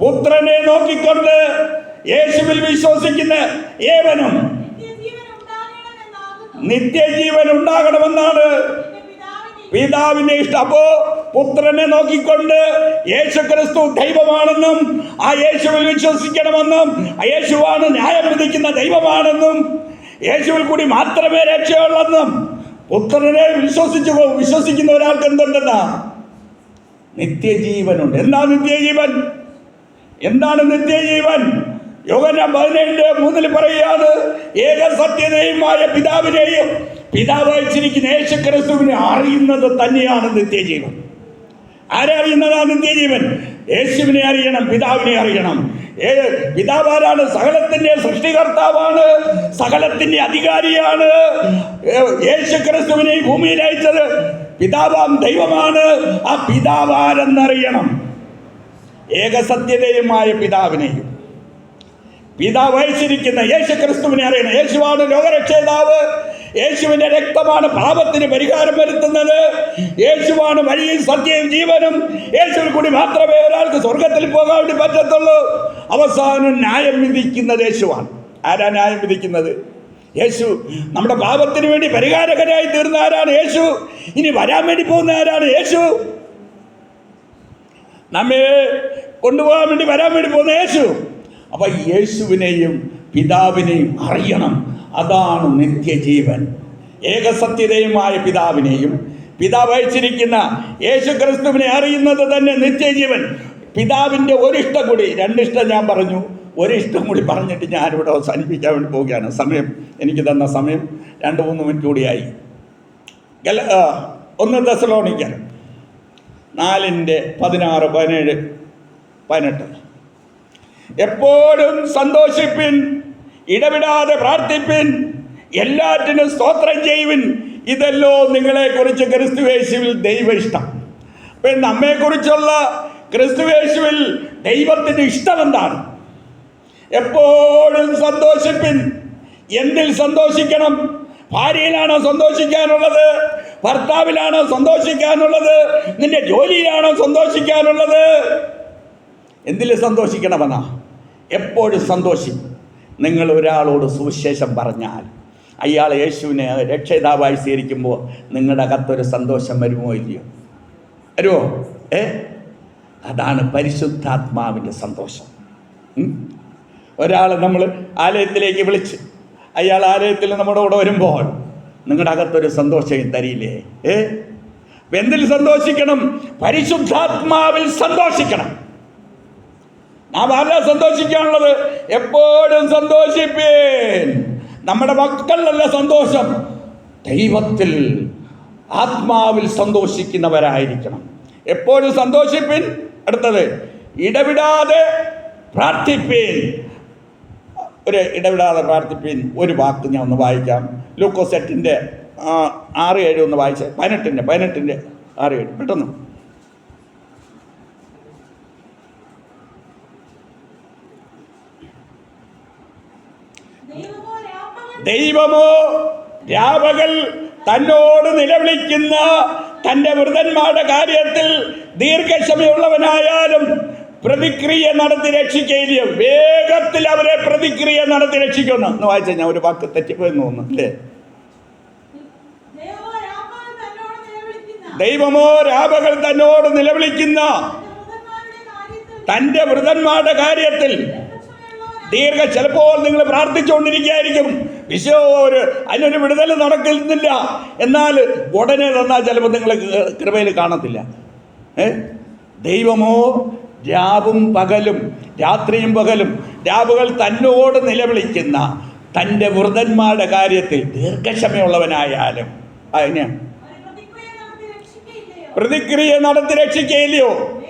പുത്രനെ നോക്കിക്കൊണ്ട് യേശുവിൽ വിശ്വസിക്കുന്ന ഏവനും നിത്യജീവൻ ഉണ്ടാകണമെന്നാണ് പിതാവിനെ പിതാവിന്റെ ഇഷ്ടം. അപ്പോ പുത്രനെ നോക്കിക്കൊണ്ട് യേശു ക്രിസ്തു ദൈവമാണെന്നും ആ യേശുവിൽ വിശ്വസിക്കണമെന്നും യേശുവാണ് ന്യായം വിധിക്കുന്ന ദൈവമാണെന്നും യേശുവിൽ കൂടി മാത്രമേ രക്ഷയുള്ളെന്നും പുത്രനെ വിശ്വസിച്ചു വിശ്വസിക്കുന്ന ഒരാൾക്ക് എന്തുണ്ടെന്നാ? നിത്യജീവനുണ്ട്. എന്താ നിത്യജീവൻ? എന്താണ് നിത്യജീവൻ? യോഗന പതിനേഴ് മൂന്നിൽ പറയുകയാണ് ഏക സത്യതയുമായ പിതാവിനെയും പിതാവ് അയച്ചിരിക്കുന്ന യേശുക്രിസ്തുവിനെ അറിയുന്നത് തന്നെയാണ് നിത്യജീവൻ. ആരറിയുന്നതാണ് നിത്യജീവൻ? യേശുവിനെ അറിയണം പിതാവിനെ അറിയണം. ഏ പിതാവാരാണ്? സകലത്തിന്റെ സൃഷ്ടികർത്താവാണ് സകലത്തിന്റെ അധികാരിയാണ്. യേശു ക്രിസ്തുവിനെ ഭൂമിയിൽ അയച്ചത് പിതാവാം ദൈവമാണ്. ആ പിതാവാരെന്നറിയണം. ഏകസത്യതയുമായ പിതാവിനെയും. പിതാവ് അയച്ചിരിക്കുന്ന യേശു ക്രിസ്തുവിനെ അറിയണം. യേശുവാണ് ലോകരക്ഷേതാവ്. യേശുവിന്റെ രക്തമാണ് പാപത്തിന് പരിഹാരം വരുത്തുന്നത്. യേശുവാണ് വഴിയും സത്യവും ജീവനും. യേശുവിൽ കൂടി മാത്രമേ ഒരാൾക്ക് സ്വർഗത്തിൽ പോകാൻ വേണ്ടി പറ്റത്തുള്ളൂ. അവസാനം ന്യായം വിധിക്കുന്നത് യേശുവാണ്. ആരാ ന്യായം വിധിക്കുന്നത്? യേശു നമ്മുടെ പാപത്തിന് വേണ്ടി പരിഹാരകരായി തീർന്ന ആരാണ് യേശു? ഇനി വരാൻ വേണ്ടി പോകുന്ന ആരാണ് യേശു? നമ്മെ കൊണ്ടുപോകാൻ വേണ്ടി വരാൻ വേണ്ടി പോകുന്ന യേശു. അപ്പൊ യേശുവിനെയും പിതാവിനെയും അറിയണം. അതാണ് നിത്യജീവൻ. ഏകസത്യതയുമായ പിതാവിനെയും പിതാവ് അയച്ചിരിക്കുന്ന യേശു ക്രിസ്തുവിനെ അറിയുന്നത് തന്നെ നിത്യജീവൻ. പിതാവിന്റെ ഒരിഷ്ടം കൂടി രണ്ടിഷ്ടം ഞാൻ പറഞ്ഞു. ഒരിഷ്ടം കൂടി പറഞ്ഞിട്ട് ഞാനിവിടെ അവസാനിപ്പിക്കാൻ വേണ്ടി പോവുകയാണ്. സമയം എനിക്ക് തന്ന സമയം രണ്ട് മൂന്ന് മിനിറ്റ് കൂടിയായി. ഒന്ന് ദസലോണിക്കൻ നാലിന്റെ പതിനാറ് പതിനേഴ് പതിനെട്ട്. എപ്പോഴും സന്തോഷിപ്പിൻ ഇടവിടാതെ പ്രാർത്ഥിപ്പിൻ എല്ലാറ്റിനും സ്തോത്രം ചെയ്യുവിൻ. ഇതല്ലോ നിങ്ങളെക്കുറിച്ച് ക്രിസ്തുവേശുവിൽ ദൈവ ഇഷ്ടം അപ്പം നമ്മെക്കുറിച്ചുള്ള ക്രിസ്തുവേശുവിൽ ദൈവത്തിന്റെ ഇഷ്ടം എന്താണ് എപ്പോഴും സന്തോഷിപ്പിൻ. എന്തിൽ സന്തോഷിക്കണം? ഭാര്യയിലാണോ സന്തോഷിക്കാനുള്ളത്? ഭർത്താവിലാണോ സന്തോഷിക്കാനുള്ളത്? നിന്റെ ജോലിയിലാണോ സന്തോഷിക്കാനുള്ളത്? എന്തിൽ സന്തോഷിക്കണമെന്നാ എപ്പോഴും സന്തോഷി നിങ്ങൾ ഒരാളോട് സുവിശേഷം പറഞ്ഞാൽ അയാൾ യേശുവിനെ രക്ഷിതാവായി സ്വീകരിക്കുമ്പോൾ നിങ്ങളുടെ അകത്തൊരു സന്തോഷം വരുമോ ഇല്ലയോ? വരുമോ? ഏ? അതാണ് പരിശുദ്ധാത്മാവിന്റെ സന്തോഷം. ഒരാളെ നമ്മൾ ആലയത്തിലേക്ക് വിളിച്ച് അയാൾ ആലയത്തിൽ നമ്മുടെ കൂടെ വരുമ്പോൾ നിങ്ങളുടെ അകത്തൊരു സന്തോഷം തരിയില്ലേ? ഏ? എന്തിൽ സന്തോഷിക്കണം? പരിശുദ്ധാത്മാവിൽ സന്തോഷിക്കണം. നാം ആരാ സന്തോഷിക്കാനുള്ളത്? എപ്പോഴും സന്തോഷിപ്പേൻ. നമ്മുടെ മക്കളിലല്ല സന്തോഷം ദൈവത്തിൽ ആത്മാവിൽ സന്തോഷിക്കുന്നവരായിരിക്കണം. എപ്പോഴും സന്തോഷിപ്പിൻ. അടുത്തത് ഇടവിടാതെ പ്രാർത്ഥിപ്പേൻ. ഒരു ഇടവിടാതെ പ്രാർത്ഥിപ്പിൻ ഒരു വാക്ക് ഞാൻ ഒന്ന് വായിക്കാം. ലൂക്കോസെറ്റിന്റെ ആറ് ഏഴ് ഒന്ന് വായിച്ചേ. പതിനെട്ടിന്റെ പതിനെട്ടിന്റെ ആറ് ഏഴ്. പെട്ടെന്ന്. ദൈവമോ രാവകൽ തന്നോട് നിലവിളിക്കുന്ന തന്റെ വൃതന്മാരുടെ കാര്യത്തിൽ ദീർഘക്ഷമയുള്ളവനായാലും പ്രതിക്രിയ നടത്തി രക്ഷിക്കയില്ല വേഗത്തിൽ അവരെ പ്രതിക്രിയ നടത്തി രക്ഷിക്കുന്നു. എന്ന് വായിച്ചാൽ ഞാൻ ഒരു വാക്ക് തെറ്റിപ്പോയെന്ന് തോന്നുന്നു അല്ലേ? ദൈവമോ രാപകൾ തന്നോട് നിലവിളിക്കുന്ന. തന്റെ വൃതന്മാരുടെ തന്റെ വൃതന്മാരുടെ കാര്യത്തിൽ. ദീർഘ ചിലപ്പോൾ നിങ്ങൾ പ്രാർത്ഥിച്ചുകൊണ്ടിരിക്കുകയായിരിക്കും. വിശോ ഒരു അതിനൊരു വിടുതൽ നടക്കുന്നില്ല. എന്നാൽ ഉടനെ തന്നാൽ ചിലപ്പോൾ നിങ്ങൾ കൃപയിൽ കാണത്തില്ല. ഏ? ദൈവമോ രാവും പകലും രാത്രിയും പകലും രാവുകൾ തന്നോട് നിലവിളിക്കുന്ന തന്റെ വൃതന്മാരുടെ കാര്യത്തിൽ ദീർഘക്ഷമയുള്ളവനായാലും അതിന് പ്രതിക്രിയ നടത്തി രക്ഷിക്കയില്ലയോ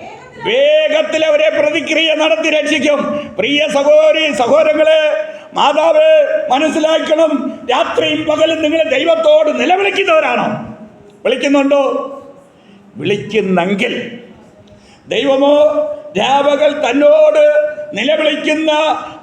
വേഗത്തിൽ അവരെ പ്രതിക്രിയ നടത്തി രക്ഷിക്കും. പ്രിയ സഹോരി സഹോദരങ്ങളെ മാതാവ് മനസ്സിലാക്കണം. രാത്രിയും പകലും നിങ്ങൾ ദൈവത്തോട് നിലവിളിക്കുന്നവരാണോ? വിളിക്കുന്നുണ്ടോ? വിളിക്കുന്നെങ്കിൽ ദൈവമോ രാവകൾ തന്നോട് നിലവിളിക്കുന്ന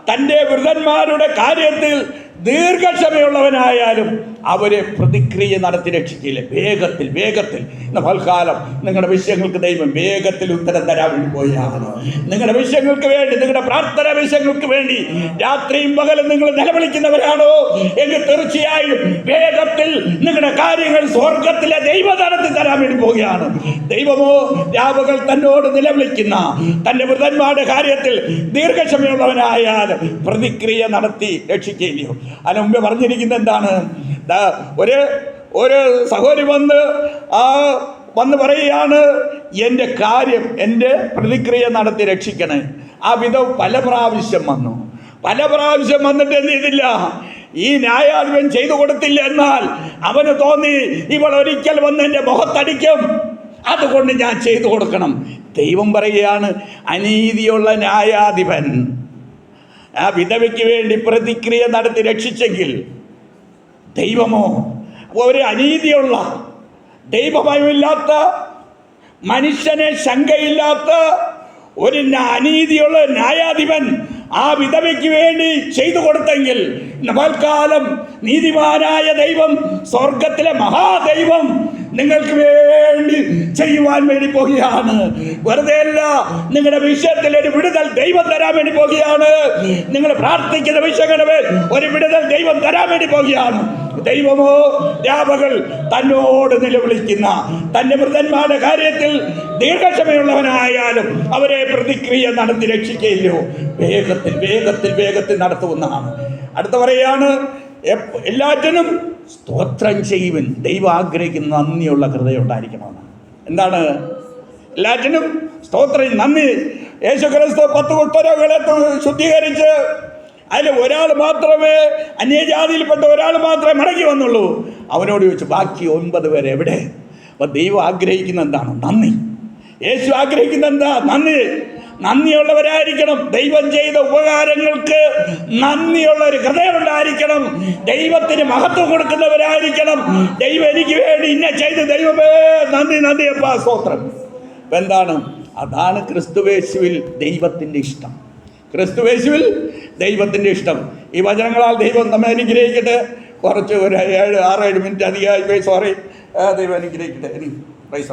തന്റെ വൃതന്മാരുടെ കാര്യത്തിൽ ദീർഘക്ഷമയുള്ളവനായാലും അവരെ പ്രതിക്രിയ നടത്തി രക്ഷിക്കില്ല വേഗത്തിൽ വേഗത്തിൽ. ഇന്ന് ഫൽക്കാലം നിങ്ങളുടെ വിഷയങ്ങൾക്ക് ദൈവം വേഗത്തിൽ ഉത്തരം തരാൻ വേണ്ടി പോയാണ് നിങ്ങളുടെ വിഷയങ്ങൾക്ക് വേണ്ടി നിങ്ങളുടെ പ്രാർത്ഥന വിഷയങ്ങൾക്ക് വേണ്ടി രാത്രിയും പകലും നിങ്ങൾ നിലവിളിക്കുന്നവരാണോ? എങ്കിൽ തീർച്ചയായും വേഗത്തിൽ നിങ്ങളുടെ കാര്യങ്ങൾ സ്വർഗത്തിലെ ദൈവതലത്തിൽ തരാൻ വേണ്ടി പോവുകയാണ്. ദൈവമോ രാവുകൾ തന്നോട് നിലവിളിക്കുന്ന തന്റെ വൃതന്മാരുടെ കാര്യത്തിൽ ദീർഘക്ഷമയുള്ളവനായാലും പ്രതിക്രിയ നടത്തി രക്ഷിക്കുകയില്ലയോ അതിന് മുമ്പ് പറഞ്ഞിരിക്കുന്ന എന്താണ്? ഒരു ഒരു സഹോദരി വന്ന് ആ വന്ന് പറയുകയാണ് എന്റെ കാര്യം എന്റെ പ്രതിക്രിയ നടത്തി രക്ഷിക്കണേ. ആ വിധം പല പ്രാവശ്യം വന്നു. പല പ്രാവശ്യം വന്നിട്ട് എന്ത് ചെയ്തില്ല? ഈ ന്യായാധിപൻ ചെയ്തു കൊടുത്തില്ല എന്നാൽ അവന് തോന്നി ഇവൾ ഒരിക്കൽ വന്ന് എന്റെ മുഖത്തടിക്കും. അതുകൊണ്ട് ഞാൻ ചെയ്തു കൊടുക്കണം. ദൈവം പറയുകയാണ് അനീതിയുള്ള ന്യായാധിപൻ. ആ വിധവയ്ക്ക് വേണ്ടി പ്രതിക്രിയ നടത്തി രക്ഷിച്ചെങ്കിൽ ദൈവമോ? ഒരു അനീതിയുള്ള ദൈവഭയമില്ലാത്ത മനുഷ്യനെ ശങ്കയില്ലാത്ത ഒരു അനീതിയുള്ള ന്യായാധിപൻ ആ വിധവയ്ക്ക് വേണ്ടി ചെയ്തു കൊടുത്തെങ്കിൽ നവൽക്കാലം നീതിമാനായ ദൈവം സ്വർഗത്തിലെ മഹാദൈവം നിങ്ങൾക്ക് വേണ്ടി ചെയ്യുവാൻ വേണ്ടി പോകുകയാണ്. വെറുതെ അല്ല നിങ്ങളുടെ വിഷയത്തിൽ ഒരു വിടുതൽ ദൈവം തരാൻ വേണ്ടി പോകുകയാണ്. നിങ്ങൾ പ്രാർത്ഥിക്കുന്ന വിഷയങ്ങളുടെ ഒരു വിടുതൽ ദൈവം തരാൻ വേണ്ടി പോകുകയാണ്. ദൈവമോ രാപകൾ തന്നോട് നിലവിളിക്കുന്ന തന്റെ മൃതന്മാരുടെ കാര്യത്തിൽ ദീർഘക്ഷമയുള്ളവനായാലും അവരെ പ്രതിക്രിയ നടത്തി രക്ഷിക്കുകയില്ലോ. വേഗത്തിൽ വേഗത്തിൽ വേഗത്തിൽ നടത്തുന്നതാണ് അടുത്ത പറയാണ് എല്ലാറ്റിനും സ്തോത്രം ചെയ്യുവൻ. ദൈവം ആഗ്രഹിക്കുന്ന നന്ദിയുള്ള ഹൃദയം ഉണ്ടായിരിക്കണമെന്ന്. എന്താണ്? എല്ലാറ്റിനും സ്തോത്രം നന്ദി. യേശു ക്രിസ്തു പത്ത് ഉത്തരവുകളെ ശുദ്ധീകരിച്ച് അതിൽ ഒരാൾ മാത്രമേ അന്യജാതിയിൽപ്പെട്ട ഒരാൾ മാത്രമേ മടങ്ങി വന്നുള്ളൂ. അവനോട് ചോദിച്ചു ബാക്കി ഒൻപത് പേരെ എവിടെ? അപ്പം ദൈവം ആഗ്രഹിക്കുന്ന എന്താണ്? നന്ദി. യേശു ആഗ്രഹിക്കുന്ന എന്താ? നന്ദി. നന്ദിയുള്ളവരായിരിക്കണം. ദൈവം ചെയ്ത ഉപകാരങ്ങൾക്ക് നന്ദിയുള്ള ഒരു ഹൃദയം ഉണ്ടായിരിക്കണം ദൈവത്തിന് മഹത്വം കൊടുക്കുന്നവരായിരിക്കണം. ദൈവം എനിക്ക് വേണ്ടി ഇന്ന ചെയ്ത് ദൈവമേ. നന്ദി നന്ദി അപ്പാ സ്തോത്രം. എന്താണ്? അതാണ് ക്രിസ്തുവേശുവിൽ ദൈവത്തിന്റെ ഇഷ്ടം. ക്രിസ്തുവേശുവിൽ ദൈവത്തിന്റെ ഇഷ്ടം. ഈ വചനങ്ങളാൽ ദൈവം നമ്മെ അനുഗ്രഹിക്കട്ടെ. കുറച്ച് ഒരു ഏഴ് ആറ് ഏഴ് മിനിറ്റ് അധികമായി പോയി സോറി ദൈവം അനുഗ്രഹിക്കട്ടെ. ഇനി പൈസ